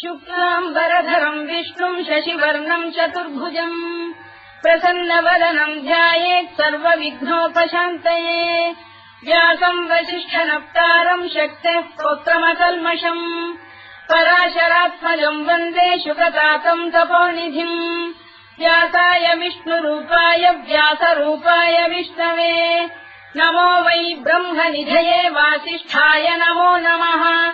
शुक्लाम्बरधरम् विष्णुम् शशिवर्णम् चतुर्भुजम् प्रसन्नवदनम् ध्यायेत् सर्वविघ्नोपशान्तये। व्यासम् वसिष्ठनप्तारम् शक्तेः स्तोत्रमकल्मषम् पराशरात्मजम् वन्दे शुकतातम् तपोनिधिम् व्यासाय विष्णुरूपाय व्यासरूपाय विष्णवे नमो वै ब्रह्मनिधये वासिष्ठाय नमो नमः।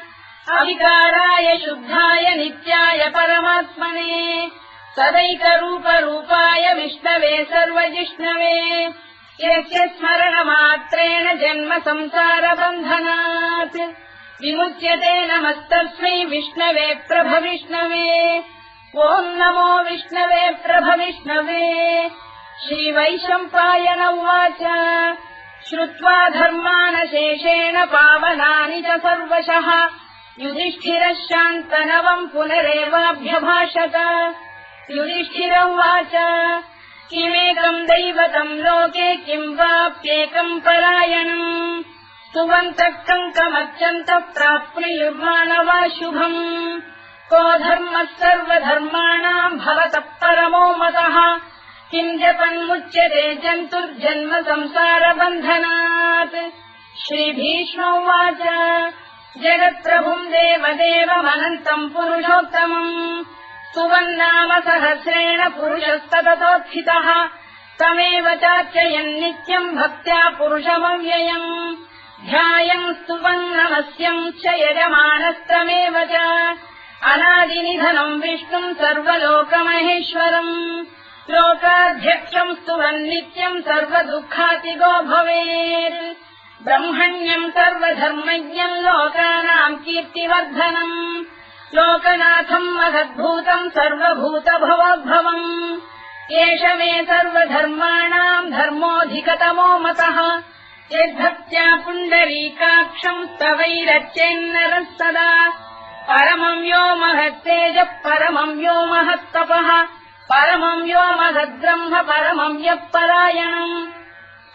अविकाराय शुद्धाय नित्याय परमात्मने। सदैकरूपरूपाय विष्णवे सर्वजिष्णवे। यस्य स्मरणमात्रेण जन्म संसारबन्धनात् विमुच्यते नमस्तस्मै विष्णवे प्रभविष्णवे। ॐ नमो विष्णवे प्रभविष्णवे। श्रीवैशम्पायन उवाच श्रुत्वा धर्मानशेषेण पावनानि च सर्वशः। युधिष्ठिरः शान्तनवम् पुनरेवाभ्यभाषत। युधिष्ठिर उवाच किमेकम् दैवतम् लोके किम् वाप्येकम् परायणम्? सुवन्तः कङ्कमत्यन्तः प्राप्नुयुर्माणवा शुभम् को धर्मः सर्वधर्माणाम् भवतः परमो मतः किम् जपन्मुच्यते जन्तुर्जन्म संसारबन्धनात् श्रीभीष्म उवाच जगत्प्रभुम् देवदेवमनन्तम् पुरुषोत्तमम्। सुवन्नाम सहस्रेण पुरुषस्तततोत्थितः तमेव चार्चयन्नित्यम् भक्त्या पुरुषमव्ययम्। ध्यायम् स्तुवन्नमस्यम् च यजमानस्तमेव च। अनादिनिधनम् विष्णुम् सर्वलोकमहेश्वरम् लोकाध्यक्षम् स्तुवन्नित्यम् सर्वदुःखातिगो भवेत्। ब्रह्मण्यम् सर्वधर्मज्ञम् लोकानाम् कीर्तिवर्धनम्। लोकनाथम् महद्भूतम् सर्वभूतभवद्भवम्। एष मे सर्वधर्माणाम् धर्मोऽधिकतमो मतः। यद्भक्त्या पुण्डरीकाक्षम् स्तवैरच्येन्नरः सदा। परमम् यो महत्तेजः परमम् यो महत्तपः परमम् यो महद्ब्रह्म परमम् यः परायणम्।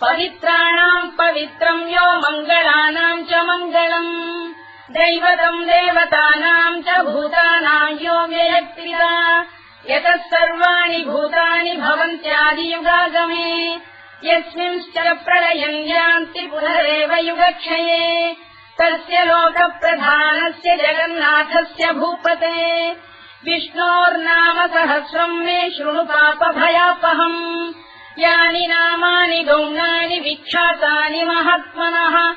पवित्राणाम् पवित्रम् यो मङ्गलानाम् च मङ्गलम्। दैवतम् देवतानाम् च भूतानाम् यो व्ययक्रिया यतः सर्वाणि भूतानि भवन्त्यादियुगागमे। यस्मिंश्च प्रलयम् यान्ति पुनरेव युगक्षये। तस्य लोकप्रधानस्य जगन्नाथस्य भूपते विष्णोर्नाम सहस्रम् मे शृणु पापभयापहम्। यानि नामानि गौणानि विख्यातानि महात्मनः।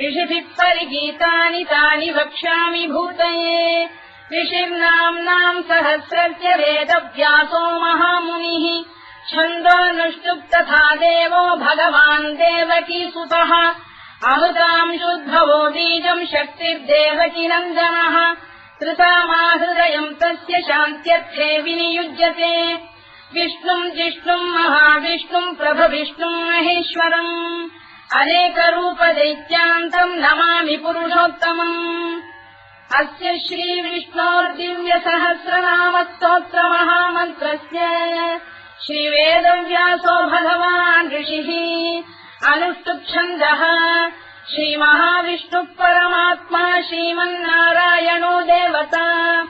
ऋषिभिः परिगीतानि तानि वक्ष्यामि भूतये। ऋषिर्नाम्नाम् सहस्रस्य वेदव्यासो महामुनिः। छन्दोऽनुष्टुप् तथा देवो भगवान् देवकी सुतः। अमृताम् शुद्भवो बीजम् शक्तिर्देवकी नन्दनः कृतामाहृदयम् तस्य शान्त्यर्थे विनियुज्यते। विष्णुम् जिष्णुम् महाविष्णुम् प्रभविष्णुम् महेश्वरम् अनेकरूपदैत्यान्तम् नमामि पुरुषोत्तमम्। अस्य श्रीविष्णोर्दिव्यसहस्रनामस्तोत्रमहामन्त्रस्य श्रीवेदव्यासो भगवान् ऋषिः अनुष्टुप्छन्दः श्रीमहाविष्णुः परमात्मा श्रीमन्नारायणो देवता।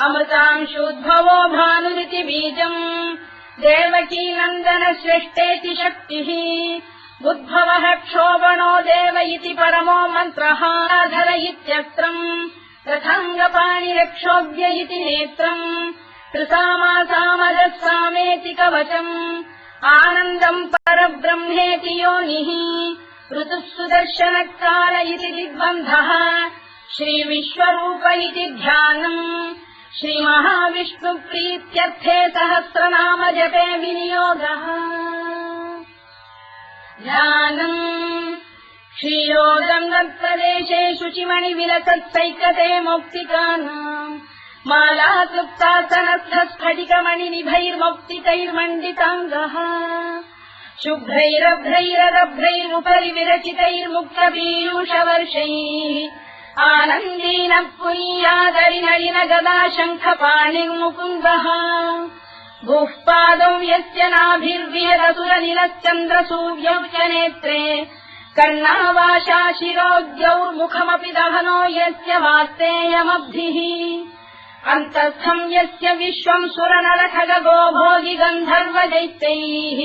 अमृतांशोद्भवो भानुरिति बीजम्। देवकी नन्दन श्रेष्ठेति शक्तिः। उद्भवः क्षोभणो देव इति परमो मन्त्रः। धर इत्यस्त्रम्। रथाङ्गपाणिरक्षोभ्य इति नेत्रम्। त्रिसामासामजः सामेति कवचम्। आनन्दम् परब्रह्मेति योनिः ऋतुः सुदर्शनकाल इति दिग्बन्धः श्रीविश्वरूप इति ध्यानम् श्रीमहाविष्णुप्रीत्यर्थे सहस्रनाम जपे विनियोगः। ध्यानम् क्षीरोदम् दत्प्रदेशे शुचिमणिविलसत्सैकते मौक्तिकानाम् माला स्फटिकमणिनिभैर्मौक्तिकैर्मण्डिताङ्गः शुभ्रैरभ्रैररभ्रैरुपरि विरचितैर्मुक्तपीयूषवर्षैः आनन्दीनः पुरीयादरिनलिन गदा शङ्खपाणिर्मुकुन्दः भूः पादौ यस्य नाभिर्विहदसुरनिलश्चन्द्रसूर्यौ च नेत्रे कर्णावाशा शिरोद्यौर्मुखमपि दहनो यस्य वास्तेयमब्धिः अन्तस्थम् यस्य विश्वम् सुरनरखगो भोगि गन्धर्वदैत्यैः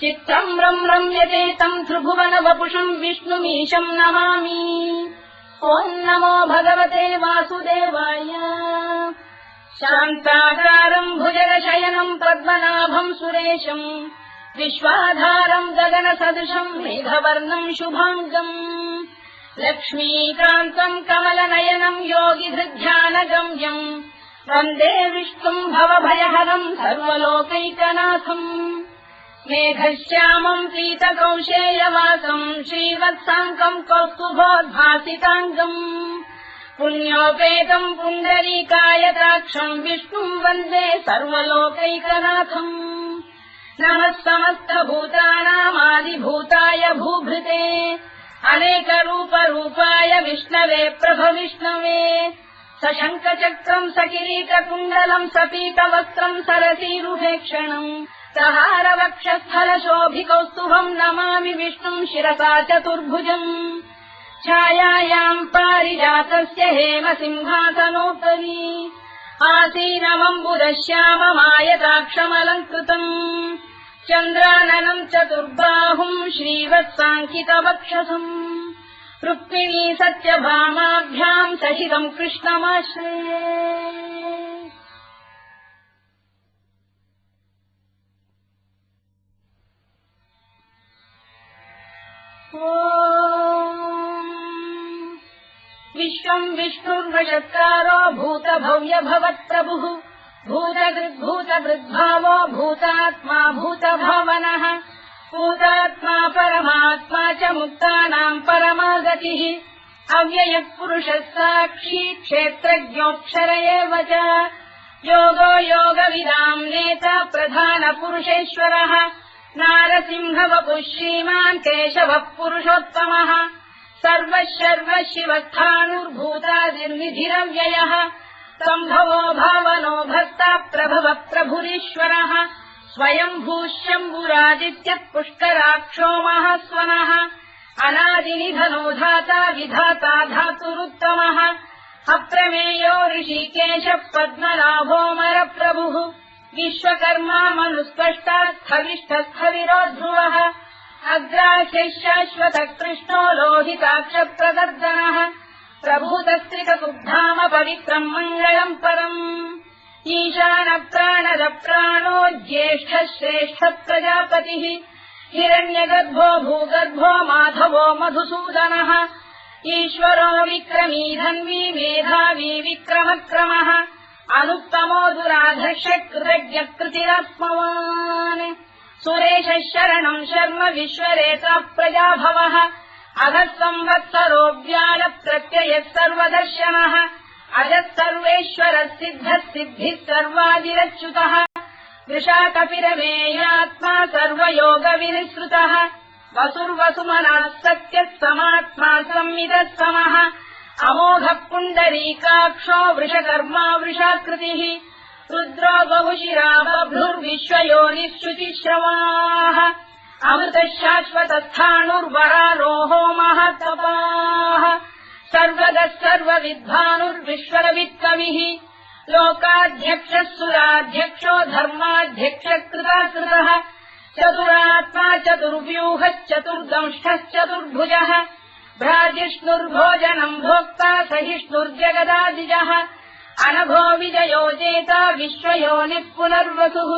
चित्रम् रम् रम्यते तम् त्रिभुवन वपुषम् विष्णुमीशम् नमामि। ॐ नमो भगवते वासुदेवाय। शान्ताकारम् भुजगशयनम् पद्मनाभम् सुरेशम् विश्वाधारम् गगनसदृशम् मेघवर्णम् शुभाङ्गम् लक्ष्मीकान्तम् कमलनयनम् योगिधृध्यानगम्यम् वन्दे विष्णुम् भवभयहरम् सर्वलोकैकनाथम् मेघश्यामम् पीतकौशेयवासम् श्रीवत्साङ्कम् कौस्तुभोद्भासिताङ्गम् पुण्योपेतम् पुण्डरीकायताक्षम् विष्णुम् वन्दे सर्वलोकैकनाथम् नमः समस्तभूतानामादिभूताय भूभृते अनेकरूपरूपाय विष्णवे प्रभविष्णवे स शङ्खचक्रम् सकिरीटकुण्डलम् सपीतवस्त्रम् सरसीरुभेक्षणम् सहारवक्षस्थलशोभिकौस्तुभम् नमामि विष्णुम् शिरसा चतुर्भुजम्। छायायाम् पारिजातस्य हेम सिंहासनोपरि आसीनमम्बुदश्याममायताक्षमलङ्कृतम्। चन्द्राननम् चतुर्बाहुम् श्रीवत्साङ्कितवक्षसम्। रुक्मिणी सत्यभामाभ्याम् सहितम् कृष्णमाश्रये विश्वम् विष्णुर्वषत्कारो भूतभव्य भवत्प्रभुः भूतकृद्भूतवृद्भावो भूतात्मा भूतभावनः भूतात्मा परमात्मा च मुक्तानाम् परमा गतिः अव्ययः पुरुषः साक्षी क्षेत्रज्ञोऽक्षर एव च योगो योगविदाम् नेता प्रधानपुरुषेश्वरः नारसिंहवपुः श्रीमान् केशवः पुरुषोत्तमः। सर्वः शर्व शिवस्थाणुर्भूतादिर्निधिरव्ययः सम्भवो भावनो भर्ता प्रभव प्रभुरीश्वरः। स्वयम्भूष्यम्बुरादित्यः पुष्कराक्षो महास्वनः। अनादिनिधनो धाता विधाता धातुरुत्तमः। अप्रमेयो ऋषिकेश पद्मनाभोमरप्रभुः विश्वकर्मा मनुस्पष्टा स्थविष्ठस्थविरो ध्रुवः अग्राह्यः शाश्वत कृष्णो लोहिताक्षप्रदर्दनः प्रभूतस्त्रिकसुधाम पवित्रम् मङ्गलम् परम्। ईशानप्राणदप्राणो ज्येष्ठः श्रेष्ठ प्रजापतिः हिरण्यगर्भो भूगर्भो माधवो मधुसूदनः ईश्वरो विक्रमी धन्वी मेधावी विक्रमक्रमः अनुत्तमो दुराधर्ष कृतज्ञकृतिरात्मवान् सुरेशः शरणम् शर्म विश्वरेता प्रजाभवः। अधः संवत्सरो व्याल प्रत्ययः सर्वदर्शनः। अजः सर्वेश्वरः सिद्धः सिद्धिः सर्वादिरच्युतः। वृषाकपिरमेयात्मा सर्वयोगविनिसृतः। वसुर्वसुमनः सत्यः समात्मा संविदः समः अमोघः पुण्डरीकाक्षो वृषकर्मा वृषाकृतिः रुद्रो बहुशिरा बभ्रुर्विश्वयोनिः शुचिश्रवाः अमृतः सर्वविद्वानुर्विश्वरवित्कविः लोकाध्यक्षः सुराध्यक्षो धर्माध्यक्षकृताकृतः चतुरात्मा चतुर्व्यूहश्चतुर्दंष्टश्चतुर्भुजः भ्राजिष्णुर्भोजनम् भोक्ता सहिष्णुर्जगदादिजः। अनभो विजयो जेता विश्वयोनिः पुनर्वसुः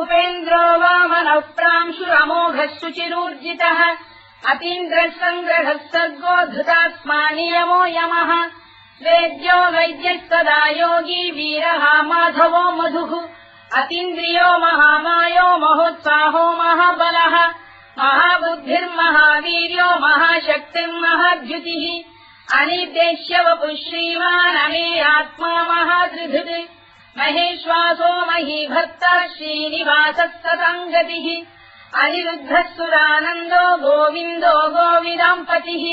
उपेन्द्रो वामनः प्रांशुरमोघः शुचिरूर्जितः अतीन्द्रः सङ्ग्रहः सर्गो धृतात्मा नियमो यमः। वेद्यो वैद्यः सदा योगी वीरः माधवो मधुः। अतीन्द्रियो महामायो महोत्साहो महाबलः महाबुद्धिर्महावीर्यो महाशक्तिर्महाद्युतिः अनिर्देश्य वपुः श्रीमान् अमेयात्मा महादृधृत् महेश्वासो श्रीनिवासः सताङ्गतिः अनिरुद्धः सुरानन्दो गोविन्दो गोविदाम्पतिः।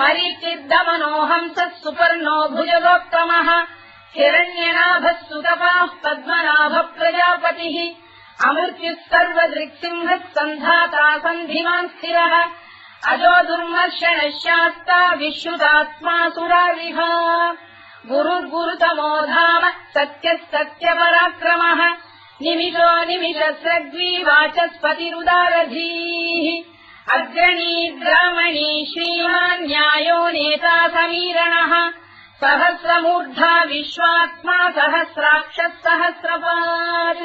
मरीचिर्दमनोऽहंसः सुपर्णो भुजगोत्तमः। हिरण्यनाभः सुतपाः पद्मनाभः प्रजापतिः अमृत्युः सर्वदृक्सिंहः सन्धाता सन्धिमान् स्थिरः। अजो विश्रुतात्मा सुरारिह गुरुर्गुरुतमो धाम सत्यः सत्यपराक्रमः निमिषो निमिषस्रग्वीवाचस्पतिरुदारधीः अग्रणी ग्रामणी श्रीमान् न्यायो नेता समीरणः। सहस्रमूर्धा विश्वात्मा सहस्राक्षः सहस्रपात्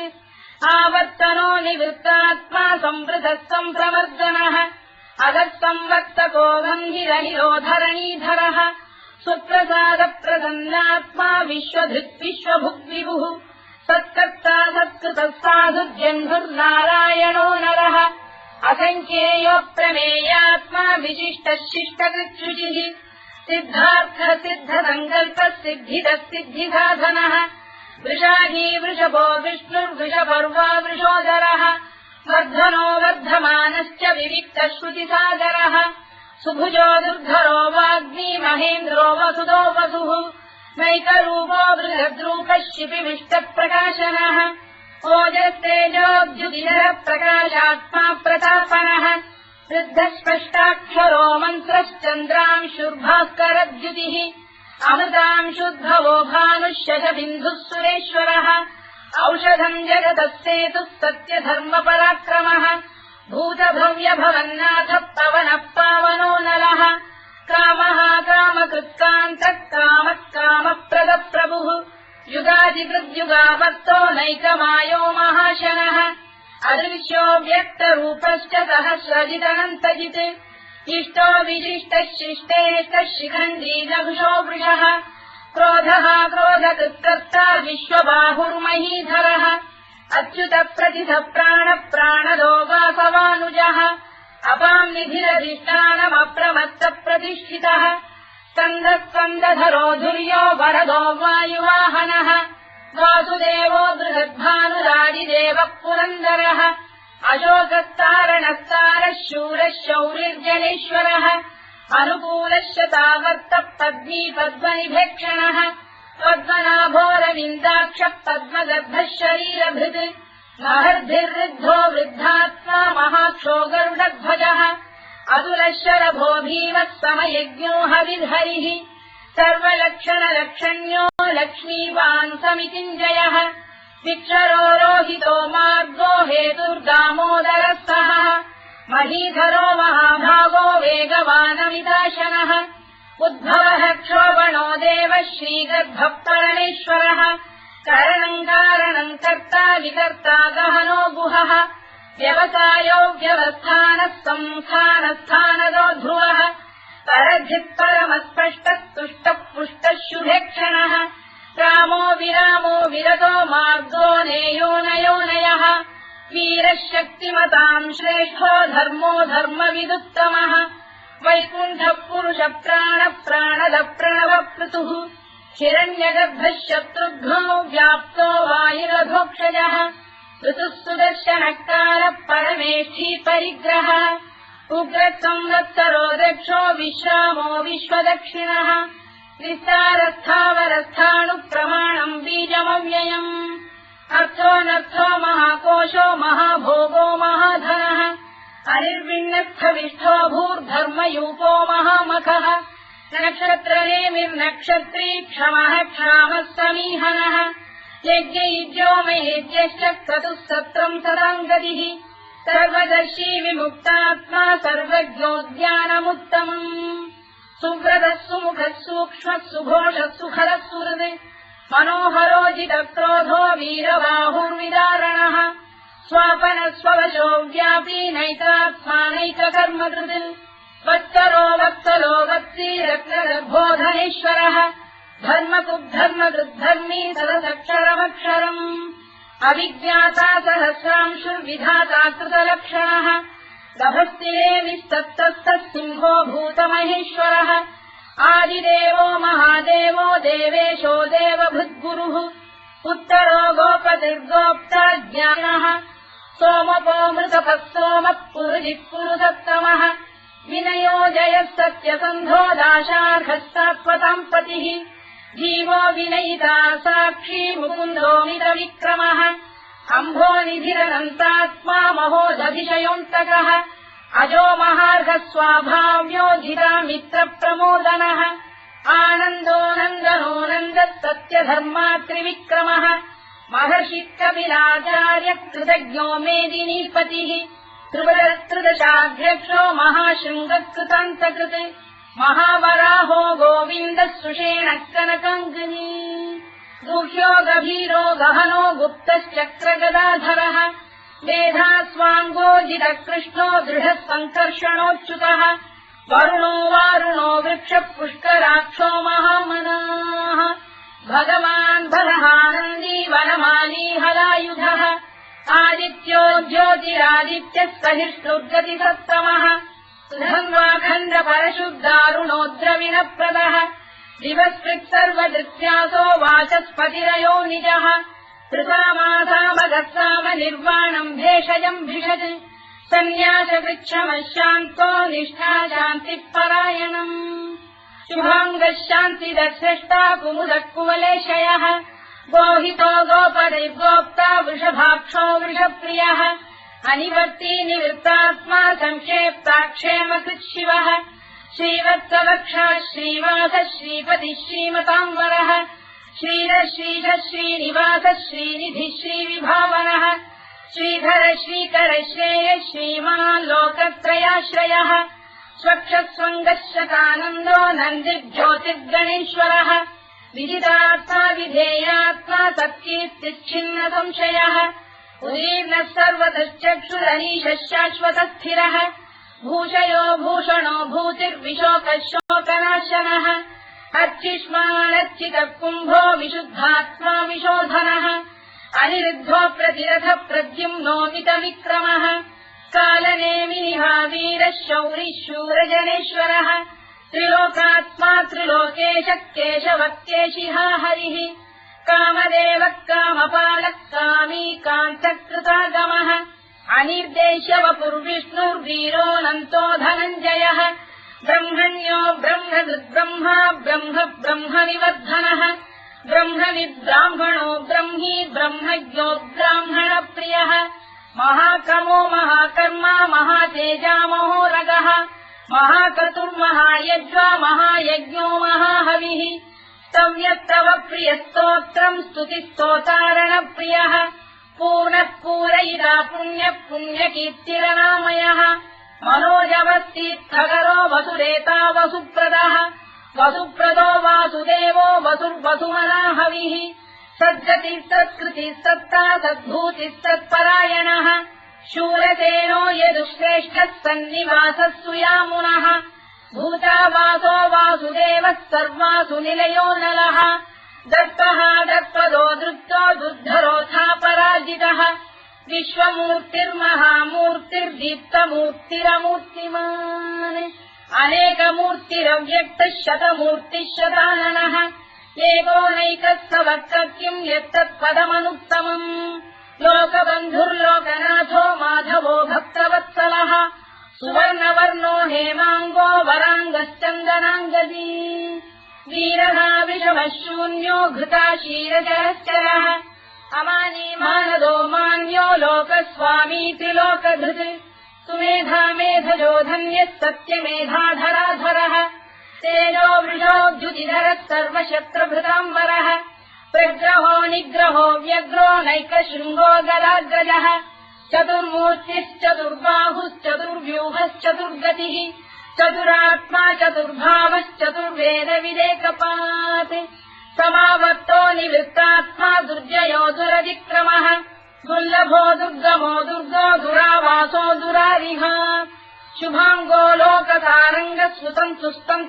आवर्तनो निवृत्तात्मा संवृतः सम्प्रवर्धनः अगः संवर्तको गन्धिरहिरोधरणीधरः सुप्रसादप्रसन्नात्मा विश्वधृत् विश्वभुग्विभुः सत्कर्ता सत्कृतः साधुर्जन्धुर्नारायणो नरः। असङ्ख्येयोप्रमेयात्मा विशिष्टः शिष्टकृत्युचिः सिद्धार्थ सिद्धिसाधनः वृषाही वृषभो विष्णुर्वृषपर्वा वृषोदरः वर्धनो वर्धमानश्च विविक्तः श्रुतिसागरः सुभुजो दुर्धरो वाग्मी महेन्द्रो वसुदो वसुः नैकरूपो बृहद्रूपः शिपिविष्टप्रकाशनः ओजस्तेजोऽद्युतिरः प्रकाशात्मा प्रतापनः वृद्धस्पष्टाक्षरो मन्त्रश्चन्द्रांशुर्भास्करद्युतिः अमृतांशुद्भवो भानुष्यशबिन्धुः सुरेश्वरः। औषधम् जगतः सेतुः सत्यधर्मपराक्रमः। भूतभव्य भवन्नाथ पवनः पावनो नलः। कामः कामकृत्कान्तः कामः कामप्रदप्रभुः युगादिकृद्युगापत्तो नैकमायो महाशनः। अदृश्यो व्यक्तरूपश्च सहस्रजिदनन्तजित् इष्टो विशिष्टः शिष्टेष्टः शिखण्डी लघुशो वृषः। क्रोधः क्रोधकृत्कर्ता विश्वबाहुर्महीधरः। अच्युत प्रतिथ प्राण प्राणदो वासवानुजः अपाम् निधिरधिष्ठानमप्रमत्त प्रतिष्ठितः। स्कन्धः स्कन्दधरो धुर्यो वरदो वायुवाहनः। वासुदेवो बृहद्भानुरादिदेवः पुरन्दरः अशोकस्तारणस्तारः शूरः शौरिर्जनेश्वरः अनुकूलश्च तावत्तः पद्मी पद्मनिभेक्षणः पद्मनाभोरविन्दाक्षः पद्मगर्भः शरीरभृत् महर्भिर्वृद्धो वृद्धात्मा महाक्षो गरुडध्वजः अतुलशरभो भीमः समयज्ञो हविर्हरिः सर्वलक्षणलक्षण्यो लक्ष्मीवान् समितिञ्जयः विक्षरो रोहितो मार्गो हेतुर्दामोदरः सः महीधरो महाभागो वेगवानमिदाशनः। उद्भवः क्षोभणो देवः श्रीगर्भः परमेश्वरः करणम् कारणम् कर्ता विकर्ता गहनो गुहः। व्यवसायो व्यवस्थानः संस्थानस्थानदो ध्रुवः। परधिः परमस्पष्टः तुष्टः पुष्टः शुभेक्षणः रामो विरामो विरतो मार्गो नेयोनयोनयः वीरः शक्तिमताम् श्रेष्ठो धर्मो धर्मविदुत्तमः। वैकुण्ठः पुरुष प्राण प्राणद प्रणव पृतुः हिरण्यगर्भः शत्रुघ्नो व्याप्तो वायुरभोक्षजः ऋतुः सुदर्शनकालः परमेष्ठी परिग्रहः। उग्रसंवत्सरो दक्षो विश्रामो विश्वदक्षिणः विस्तारस्थावरस्थाणुप्रमाणम् बीजमव्ययम् अर्थोऽनर्थो महाकोशो महाभोगो महाधनः अनिर्विण्णस्थविष्ठो भूर्धर्मयूपो महामखः नक्षत्रनेमिर्नक्षत्री क्षमः क्षामः समीहनः यज्ञयुज्यो महेज्यश्च क्रतुः सत्रम् सदाम् गतिः सर्वदर्शी विमुक्तात्मा सर्वज्ञोद्यानमुत्तमम् सुव्रतः सुमुखः सूक्ष्मः सुघोषः सुखरः सुहृत् मनोहरोजितक्रोधो वीरबाहुर्विदारणः। स्वापन स्ववशो व्यापी नैतात्मानैककर्मकृत्। वत्सरो वत्सलो वत्सी रत्नगर्भोधनेश्वरः धर्मकुद्धर्मकृद्धर्मी सदसक्षरमक्षरम्। अविज्ञाता सहस्रांशुर्विधाता कृतलक्षणः विस्तप्तस्तः सिंहो भूतमहेश्वरः। आदिदेवो महादेवो देवेशो देवभृद्गुरुः। उत्तरो गोपतिर्गोप्ता ज्ञानः सोमपो पुरुजिः पुरुसत्तमः विनयो जयः सत्यसन्धो दाशार्हस्तात्वताम् पतिः। जीवो विनयिता साक्षी मुकुन्दोमितविक्रमः अम्भो निधिरनन्तात्मा महोदधिशयोऽन्तकः। अजो महार्घ स्वाभाव्योजिता मित्र प्रमोदनः आनन्दो त्रिविक्रमः महर्षिकविराचार्य कृतज्ञो मेदिनीपतिः। त्रिदशाध्यक्षो महाशृङ्गकृतान्तकृते। महावराहो गोविन्दः सुषेण कनकाङ्गनी गुह्यो गभीरो गहनो गुप्तश्चक्रगदाधरः। मेधा स्वाङ्गोजितकृष्णो दृढः सङ्कर्षणोच्युतः वरुणो वारुणो वृक्षः पुष्कराक्षो महामनाः। भगवान् बलहानन्दी वनमाली हलायुधः। आदित्यो ज्योतिरादित्यः सहिष्णुर्गतिसत्तमः सुधन्वाखण्ड सर्वदृत्यासो वाचस्पतिरयो निजः। कृतामासामगस्साम निर्वाणम् भेषजम् भिषज। सन्न्यासवृक्षमशान्तो निष्ठा शान्तिः परायणम् शुभाङ्गः शान्तिदश्रेष्टा कुमुदः कुवलेशयः। गोहितो गोपदैर्गोप्ता वृषभाक्षो वृषप्रियः। अनिवर्ती निवृत्तात्मा सङ्क्षेप्ताक्षेम कृच्छिवः श्रीवत्सवक्षः श्रीवासः श्रीपतिः श्रीमताम्बरः श्रीर श्रीश श्रीनिवासः श्रीनिधिः श्रीविभावनः श्रीधर श्रीकर श्रेय श्रीमान् लोकत्रयाश्रयः स्वक्षस्वङ्गशतानन्दो नन्दिर्ज्योतिर्गणेश्वरः विदितात्मा विधेयात्मा तत्कीर्तिच्छिन्न संशयः उदीर्णः सर्वतश्चक्षुरनीशः शाश्वतस्थिरः भूषयो भूषणो भूतिर्विशोकः शोकनाशनः अर्चिष्मानर्चितः कुम्भो विशुद्धात्मा विशोधनः अनिरुद्धो प्रतिरथ प्रद्युम्नोमितविक्रमः कालनेमिनिहा वीरः शौरिः शूरजनेश्वरः त्रिलोकात्मा त्रिलोकेशः केशवः केशिहा हरिः कामदेवः कामपालः कामी कान्तकृतागमः अनिर्देश्यवपुर्विष्णुर्वीरोऽनन्तो धनञ्जयः ब्रह्मण्यो ब्रह्मदुर्ब्रह्मा ब्रह्म ब्रह्मनिवर्धनः ब्रह्मविद्ब्राह्मणो ब्रह्मी ब्रह्मज्ञो ब्राह्मणप्रियः महाक्रमो महाकर्मा महातेजामहोरगः महाक्रतुर्महायज्वा महायज्ञो महाहविः स्तव्यस्तव प्रियस्तोत्रम् स्तुतिस्तोतारणप्रियः पूर्णः पूरयिता पुण्यः पुण्यकीर्तिरनामयः। मनोजवस्तीर्थकरो वसुरेता वसुप्रदः। वसुप्रदो वासुदेवो वसुर्वसुमनाहविः। सद्गतिः सत्कृतिः सत्ता सद्भूतिः सत्परायणः शूरसेनो यदुश्रेष्ठः सन्निवासः सुयामुनः भूतावासो वासुदेवः सर्वासु निलयो नलः विश्वमूर्तिर्महामूर्तिर्दीप्तमूर्तिरमूर्तिमान्। अनेकमूर्तिरव्यक्तः शतमूर्तिः शताननः एकोनैकस्तवक्क किम् यत्तत्पदमनुत्तमम्। लोकबन्धुर्लोकनाथो माधवो भक्तवत्सलः। सुवर्णवर्णो हेमाङ्गो वराङ्गश्चन्दनाङ्गदी। वीरः विषमः शून्यो घृता क्षीरजरश्चरः अमानी मानदो मान्यो लोकस्वामी त्रिलोकधृत्। सुमेधा मेधजो धन्यः सत्यमेधाधराधरः तेजो वृषोऽद्युतिधरः सर्वशत्रुभृताम्बरः प्रग्रहो निग्रहो व्यग्रो नैकशृङ्गो गदाग्रजः। चतुर्मूर्तिश्चतुर्बाहुश्चतुर्व्यूहश्चतुर्गतिः। चतुरात्मा चतुर्भावश्चतुर्वेदविदेकपात् समावर्तो निवृत्तात्मा दुर्जयो दुरतिक्रमः। दुर्लभो दुर्गमो दुर्गो दुरावासो दुरारिः शुभाङ्गो लोकतारङ्गः सुतम् सुस्तम्